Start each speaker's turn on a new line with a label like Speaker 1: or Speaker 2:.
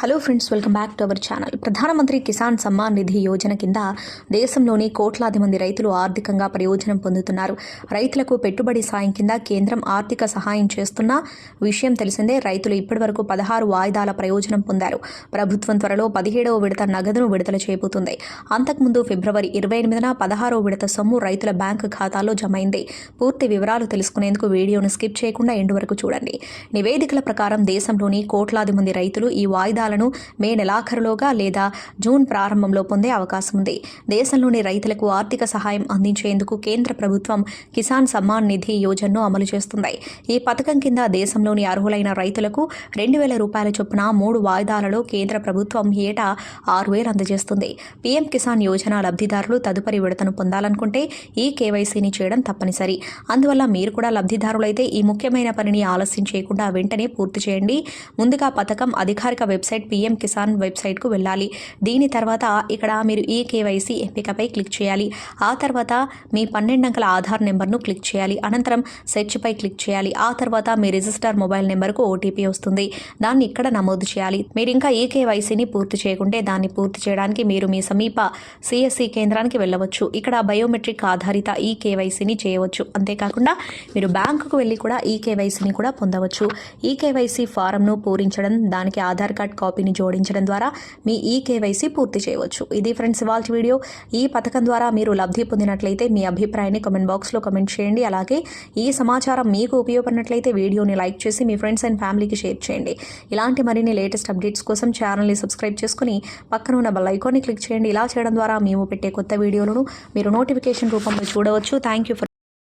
Speaker 1: Hello friends welcome back to our channel Pradhanmantri Kisan Samman Nidhi Yojana కింద దేశంలోని కోట్లాది మంది రైతులు ఆర్థికంగా ప్రయోజనం పొందుతున్నారు రైతులకు పెట్టుబడి సాయం కింద కేంద్రం ఆర్థిక సహాయం చేస్తున్న విషయం తెలిసిందే రైతులు ఇప్పటివరకు పదహారు వాయిదాల ప్రయోజనం పొందారు ప్రభుత్వం త్వరలో పదిహేడవ విడత నగదును విడుదల చేయబోతుంది అంతకుముందు ఫిబ్రవరి ఇరవై ఎనిమిదిన పదహారవ విడత సొమ్ము రైతుల బ్యాంకు ఖాతాలో జమైంది పూర్తి వివరాలు తెలుసుకునేందుకు వీడియోను స్కిప్ చేయకుండా ఎండు వరకు చూడండి నివేదికల ప్రకారం దేశంలోని కోట్లాది మంది రైతులు ఈ వాయిదాలను మే నెలాఖరులోగా లేదా జూన్ ప్రారంభంలో పొందే అవకాశం ఉంది. దేశంలోని రైతులకు ఆర్థిక సహాయం అందించేందుకు కేంద్ర ప్రభుత్వం కిసాన్ సమ్మాన్ నిధి యోజనను అమలు చేస్తుంది. ఈ పథకం కింద దేశంలోని అర్హులైన రైతులకు రెండు వేల రూపాయల చొప్పున మూడు వాయిదాలలో కేంద్ర ప్రభుత్వం ఏటా ఆరు వేలు అందజేస్తుంది. పీఎం కిసాన్ యోజన లబ్ధిదారులు తదుపరి విడతను పొందాలనుకుంటే ఈ కేవైసీని చేయడం తప్పనిసరి. అందువల్ల మీరు కూడా లబ్ధిదారులైతే ఈ ముఖ్యమైన పనిని ఆలస్యం చేయకుండా వెంటనే పూర్తి చేయండి. ముందుగా పథకం అధికారిక వెబ్సైట్ పీఎం కిసాన్ వెబ్సైట్కు వెళ్ళాలి. దీని తర్వాత ఇక్కడ మీరు ఈ కేవైసీ ఎంపికపై క్లిక్ చేయాలి. ఆ తర్వాత మీ పన్నెండు అంకెల ఆధార్ నెంబర్ను క్లిక్ చేయాలి. అనంతరం సెర్చ్పై క్లిక్ చేయాలి. ఆ తర్వాత మీ రిజిస్టర్ మొబైల్ నెంబర్కు ఓటీపీ వస్తుంది. దాన్ని ఇక్కడ నమోదు చేయాలి. మీరు ఇంకా ఈ కేవైసీని పూర్తి చేయకుంటే దాన్ని పూర్తి చేయడానికి మీరు మీ సమీప సిఎస్సి కేంద్రానికి వెళ్ళవచ్చు. ఇక్కడ బయోమెట్రిక్ ఆధారిత ఈ కేవైసీని చేయవచ్చు. అంతేకాకుండా మీరు బ్యాంకుకు వెళ్ళి కూడా ఈ కేవైసీని కూడా పొందవచ్చు. ఈ కేవైసీ ఫారంను పూరించడం దానికి ఆధార్ కార్డ్ కాపీని జోడించడం ద్వారా మీ ఈ కేవైసీ పూర్తి చేయవచ్చు. ఇది ఫ్రెండ్స్ ఇవాళ వీడియో. ఈ పథకం ద్వారా మీరు లబ్ధి పొందినట్లయితే మీ అభిప్రాయాన్ని కామెంట్ బాక్స్లో కమెంట్ చేయండి. అలాగే ఈ సమాచారం మీకు ఉపయోగపడినట్లయితే వీడియోని లైక్ చేసి మీ ఫ్రెండ్స్ అండ్ ఫ్యామిలీకి షేర్ చేయండి. ఇలాంటి మరిన్ని లేటెస్ట్ అప్డేట్స్ కోసం ఛానల్ని సబ్స్క్రైబ్ చేసుకుని పక్కన ఉన్న బెల్ ఐకాన్ని క్లిక్ చేయండి. ఇలా చేయడం ద్వారా మేము పెట్టే కొత్త వీడియోలను మీరు నోటిఫికేషన్ రూపంలో చూడవచ్చు. Thank you for